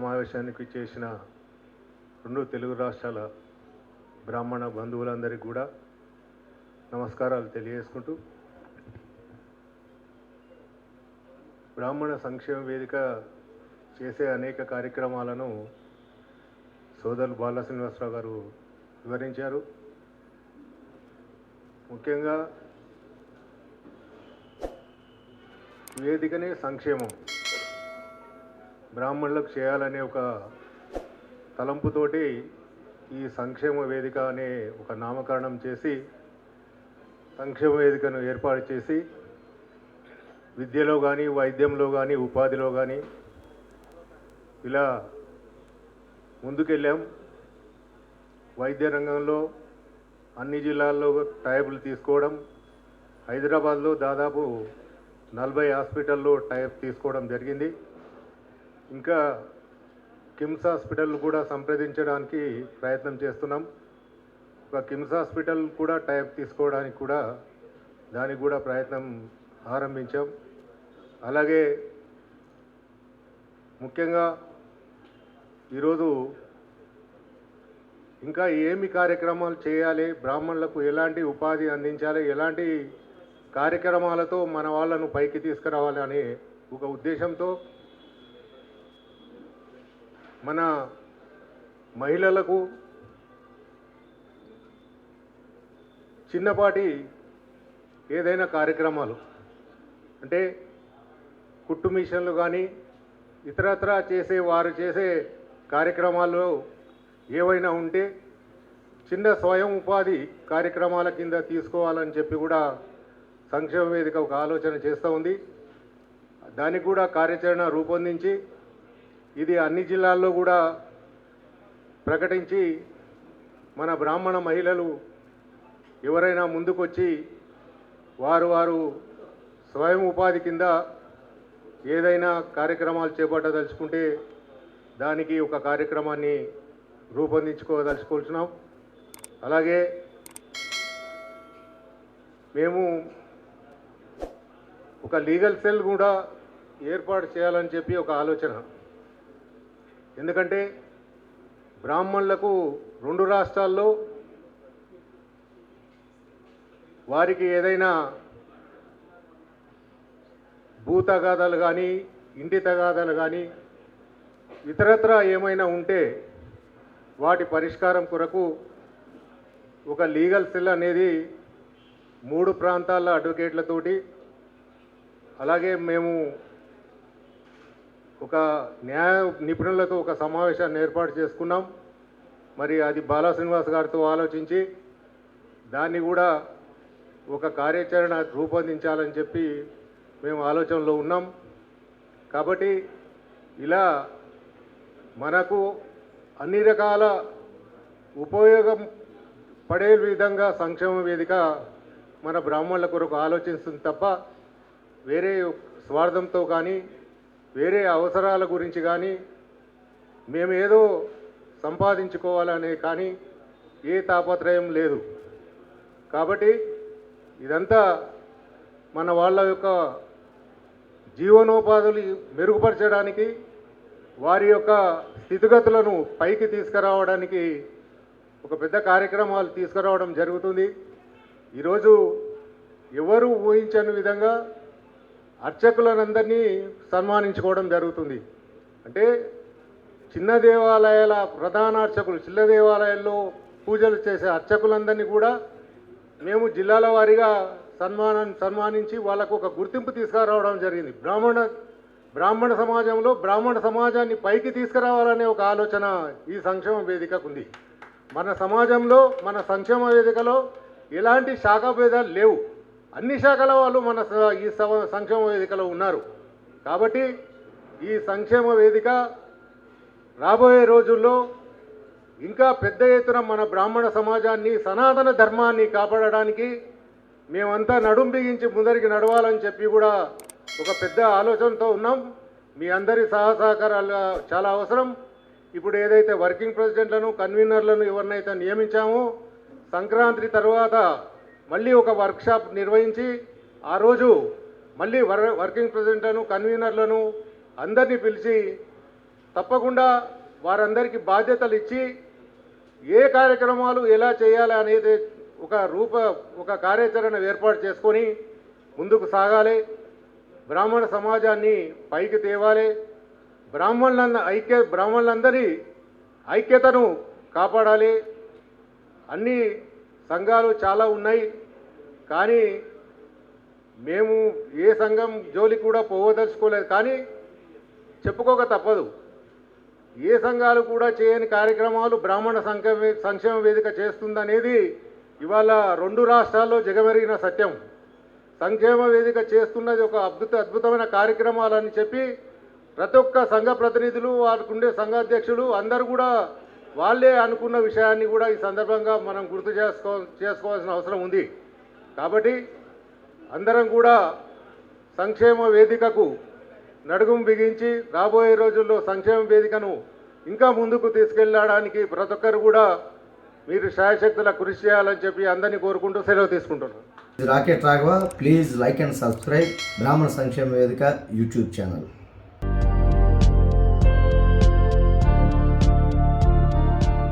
సమావేశానికి చేసిన రెండు తెలుగు రాష్ట్రాల బ్రాహ్మణ బంధువులందరికీ కూడా నమస్కారాలు తెలియజేసుకుంటూ బ్రాహ్మణ సంక్షేమ వేదిక చేసే అనేక కార్యక్రమాలను సోదరులు బాల శ్రీనివాసరావు గారు వివరించారు. ముఖ్యంగా వేదికనే సంక్షేమం. బ్రాహ్మణులకు చేయాలనే ఒక తలంపుతోటి ఈ సంక్షేమ వేదిక అనే ఒక నామకరణం చేసి సంక్షేమ వేదికను ఏర్పాటు చేసి విద్యలో కానీ వైద్యంలో కానీ ఉపాధిలో కానీ ఇలా ముందుకెళ్ళాం. వైద్య రంగంలో అన్ని జిల్లాల్లో టైపులు తీసుకోవడం హైదరాబాద్లో దాదాపు నలభై హాస్పిటల్లో టైప్ తీసుకోవడం జరిగింది. ఇంకా కిమ్స్ హాస్పిటల్ కూడా సంప్రదించడానికి ప్రయత్నం చేస్తున్నాం. ఒక కిమ్స్ హాస్పిటల్ కూడా టైప్ తీసుకోవడానికి కూడా దానికి కూడా ప్రయత్నం ఆరంభించాం. అలాగే ముఖ్యంగా ఈరోజు ఇంకా ఏమి కార్యక్రమాలు చేయాలి బ్రాహ్మణులకు ఎలాంటి ఉపాధి అందించాలి ఎలాంటి కార్యక్రమాలతో మన వాళ్ళను పైకి తీసుకురావాలి అనే ఒక ఉద్దేశంతో మన మహిళలకు చిన్నపాటి ఏదైనా కార్యక్రమాలు అంటే కుట్టు మిషన్లు కానీ ఇతరత్ర చేసే వారు చేసే కార్యక్రమాల్లో ఏవైనా ఉంటే చిన్న స్వయం ఉపాధి కార్యక్రమాల కింద తీసుకోవాలని చెప్పి కూడా సంక్షేమ వేదిక ఒక ఆలోచన చేస్తూ ఉంది. దానికి కూడా కార్యాచరణ రూపొందించి ఇది అన్ని జిల్లాల్లో కూడా ప్రకటించి మన బ్రాహ్మణ మహిళలు ఎవరైనా ముందుకొచ్చి వారు వారు స్వయం ఉపాధి కింద ఏదైనా కార్యక్రమాలు చేపట్టదలుచుకుంటే దానికి ఒక కార్యక్రమాన్ని రూపొందించుకోదలుచుకోవాల్సినాం అలాగే మేము ఒక లీగల్ సెల్ కూడా ఏర్పాటు చేయాలని చెప్పి ఒక ఆలోచన. ఎందుకంటే బ్రాహ్మణులకు రెండు రాష్ట్రాల్లో వారికి ఏదైనా భూ తగాదాలు కానీ ఇంటి తగాదాలు కానీ ఇతరత్ర ఏమైనా ఉంటే వాటి పరిష్కారం కొరకు ఒక లీగల్ సెల్ అనేది మూడు ప్రాంతాల అడ్వకేట్లతోటి అలాగే మేము ఒక న్యాయ నిపుణులతో ఒక సమావేశాన్ని ఏర్పాటు చేసుకున్నాం. మరి అది బాలా శ్రీనివాస్ గారితో ఆలోచించి దాన్ని కూడా ఒక కార్యాచరణ రూపొందించాలని చెప్పి మేము ఆలోచనలో ఉన్నాం. కాబట్టి ఇలా మనకు అన్ని రకాల ఉపయోగం పడే విధంగా సంక్షేమ వేదిక మన బ్రాహ్మణుల కొరకు ఆలోచిస్తుంది తప్ప వేరే స్వార్థంతో కానీ వేరే అవసరాల గురించి కానీ మేము ఏదో సంపాదించుకోవాలనే కానీ ఏ తాపత్రయం లేదు. కాబట్టి ఇదంతా మన వాళ్ళ యొక్క జీవనోపాధులు మెరుగుపరచడానికి వారి యొక్క స్థితిగతులను పైకి తీసుకురావడానికి ఒక పెద్ద కార్యక్రమాలు తీసుకురావడం జరుగుతుంది. ఈరోజు ఎవరు ఊహించని విధంగా అర్చకులనందరినీ సన్మానించుకోవడం జరుగుతుంది. అంటే చిన్న దేవాలయాల ప్రధాన అర్చకులు చిన్న దేవాలయాల్లో పూజలు చేసే అర్చకులందరినీ కూడా మేము జిల్లాల వారీగా సన్మానం సన్మానించి వాళ్ళకు ఒక గుర్తింపు తీసుకురావడం జరిగింది. బ్రాహ్మణ బ్రాహ్మణ సమాజంలో బ్రాహ్మణ సమాజాన్ని పైకి తీసుకురావాలనే ఒక ఆలోచన ఈ సంక్షేమ వేదికకు ఉంది మన సమాజంలో మన సంక్షేమ వేదికలో ఎలాంటి శాఖ భేదాలు లేవు. అన్ని శాఖల వాళ్ళు మన స- ఈ సవ- సంక్షేమ వేదికలో ఉన్నారు. కాబట్టి ఈ సంక్షేమ వేదిక రాబోయే రోజుల్లో ఇంకా పెద్ద ఎత్తున మన బ్రాహ్మణ సమాజాన్ని సనాతన ధర్మాన్ని కాపాడడానికి మేమంతా నడుం బిగించి ముందరికి నడవాలని చెప్పి కూడా ఒక పెద్ద ఆలోచనతో ఉన్నాం. మీ అందరి సహసహకారాలు చాలా అవసరం. ఇప్పుడు ఏదైతే వర్కింగ్ ప్రెసిడెంట్లను కన్వీనర్లను ఎవరినైతే నియమించామో సంక్రాంతి తర్వాత మళ్ళీ ఒక వర్క్షాప్ నిర్వహించి ఆ రోజు మళ్ళీ వర్ వర్కింగ్ ప్రెసిడెంట్లను కన్వీనర్లను అందరినీ పిలిచి తప్పకుండా వారందరికీ బాధ్యతలు ఇచ్చి ఏ కార్యక్రమాలు ఎలా చేయాలి అనేది ఒక రూప ఒక కార్యాచరణ ఏర్పాటు చేసుకొని ముందుకు సాగాలి. బ్రాహ్మణ సమాజాన్ని పైకి తేవాలి. బ్రాహ్మణులంద ఐక్య బ్రాహ్మణులందరి ఐక్యతను కాపాడాలి. అన్ని సంఘాలు చాలా ఉన్నాయి. కానీ మేము ఏ సంఘం జోలికి కూడా పోవదలుచుకోలేదు కానీ చెప్పుకోక తప్పదు. ఏ సంఘాలు కూడా చేయని కార్యక్రమాలు బ్రాహ్మణ సంక్షేమ సంక్షేమ వేదిక చేస్తుందనేది ఇవాళ రెండు రాష్ట్రాల్లో జగమెరిగిన సత్యం. సంక్షేమ వేదిక చేస్తున్నది ఒక అద్భుత అద్భుతమైన కార్యక్రమాలని చెప్పి ప్రతి ఒక్క సంఘ ప్రతినిధులు వారికి ఉండే సంఘ అధ్యక్షులు అందరూ కూడా వాళ్ళే అనుకున్న విషయాన్ని కూడా ఈ సందర్భంగా మనం గుర్తు చేసుకో చేసుకోవాల్సిన అవసరం ఉంది. కాబట్టి అందరం కూడా సంక్షేమ వేదికకు నడుగుం బిగించి రాబోయే రోజుల్లో సంక్షేమ వేదికను ఇంకా ముందుకు తీసుకెళ్ళడానికి ప్రతి ఒక్కరు కూడా మీరు శాయశక్తుల కృషి చేయాలని చెప్పి అందరినీ కోరుకుంటూ సెలవు తీసుకుంటున్నాను. Rocket Raghava please like and subscribe బ్రాహ్మణ సంక్షేమ వేదిక యూట్యూబ్ ఛానల్.